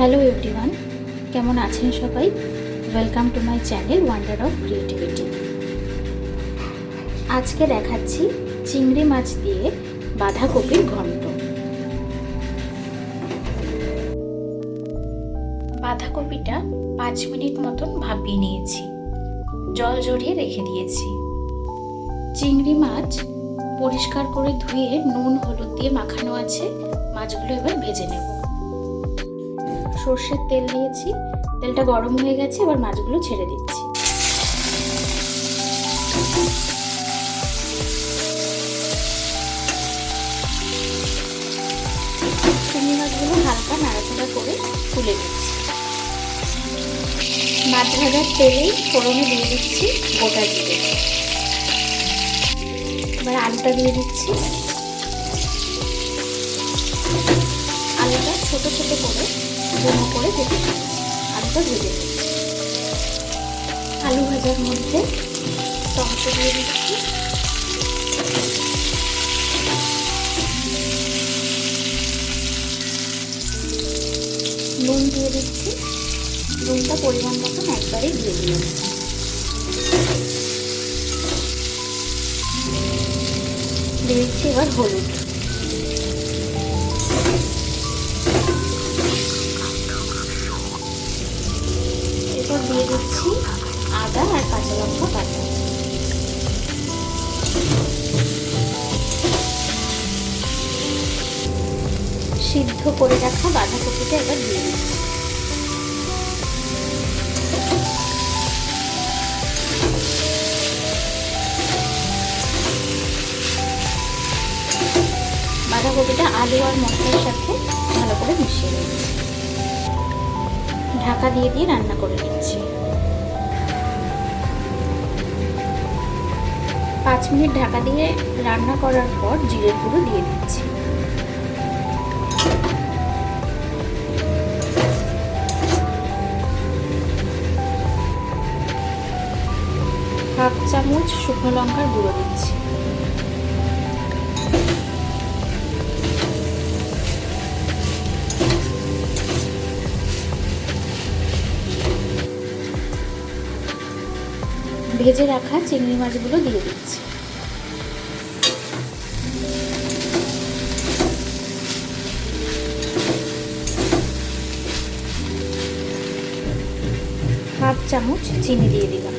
Hello everyone, কেমন আছেন সবাই? Welcome to my channel wonder of creativity আজকে দেখাচ্ছি চিংড়ি মাছ দিয়ে বাঁধাকপির ঘন্ট। বাঁধাকপিটা পাঁচ মিনিট মতন ভাপিয়ে নিয়েছি। জল জড়িয়ে রেখে দিয়েছি। চিংড়ি মাছ পরিষ্কার করে ধুয়ে নুন, হলুদ দিয়ে মাখানো আছে। মাছগুলো এবার ভেজে নেব। সর্ষের তেল দিয়েছি তেলটা গরম হয়ে গেছে, এবার মাছগুলো ছেড়ে দিচ্ছি। চিংড়ি মাছগুলো হালকা নাড়াচাড়া করে তুলে দিচ্ছি মাছ ভাজার তেলেই ফোড়নে দিয়ে দিচ্ছি গোটা জিরে। এবার আলুটা দিয়ে দিচ্ছি। আলুটা ছোট ছোট করে ডুমো করে দিচ্ছি আলুটা ভেজে আলু ভাজার মধ্যে টমেটো দিয়ে দিচ্ছি। নুন দিয়ে দিচ্ছি। নুনটা পরিমাণ মতন একবারে দিয়ে দিলাম। দিয়ে দিচ্ছি এবার হলুদ। এরপর দিয়ে দিচ্ছি আদা আর কাঁচা লঙ্কা বাটা। সিদ্ধ করে রাখা বাঁধাকপিটা এবার দিয়ে দিচ্ছি। বাঁধাকপিটা আলু আর মশলার সাথে ভালো করে মিশিয়ে দিচ্ছি ঢাকা দিয়ে দিয়ে রান্না করে নিচ্ছি। পাঁচ মিনিট ঢাকা দিয়ে রান্না করার পর জিরে গুঁড়ো দিয়ে দিচ্ছি। হাফ চামচ শুকনো লঙ্কার গুঁড়ো দিচ্ছি। ভেজে রাখা চিংড়ি মাছগুলো দিয়ে দিচ্ছি। হাফ চামচ চিনি দিয়ে দিলাম।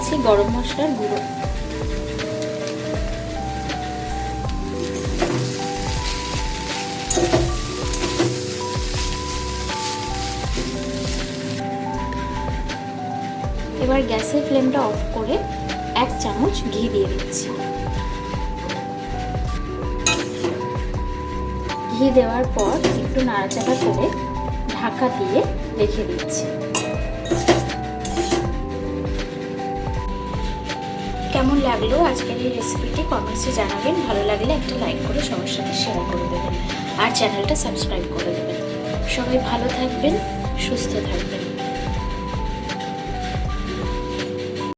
দিচ্ছি গরম মশলার গুঁড়ো। এবার গ্যাসের ফ্লেমটা অফ করে এক চামচ ঘি দিয়ে দিচ্ছি। ঘি দেওয়ার পর একটু নাড়াচাড়া করে ঢাকা দিয়ে রেখে দিচ্ছি। কেমন লাগল আজকের এই রেসিপিটি কমেন্টসে জানাবেন। ভালো লাগলে একটা লাইক করে সবার সাথে শেয়ার করে দেবেন। আর চ্যানেলটা সাবস্ক্রাইব করে দেবেন। সবাই ভালো থাকবেন, সুস্থ থাকবেন।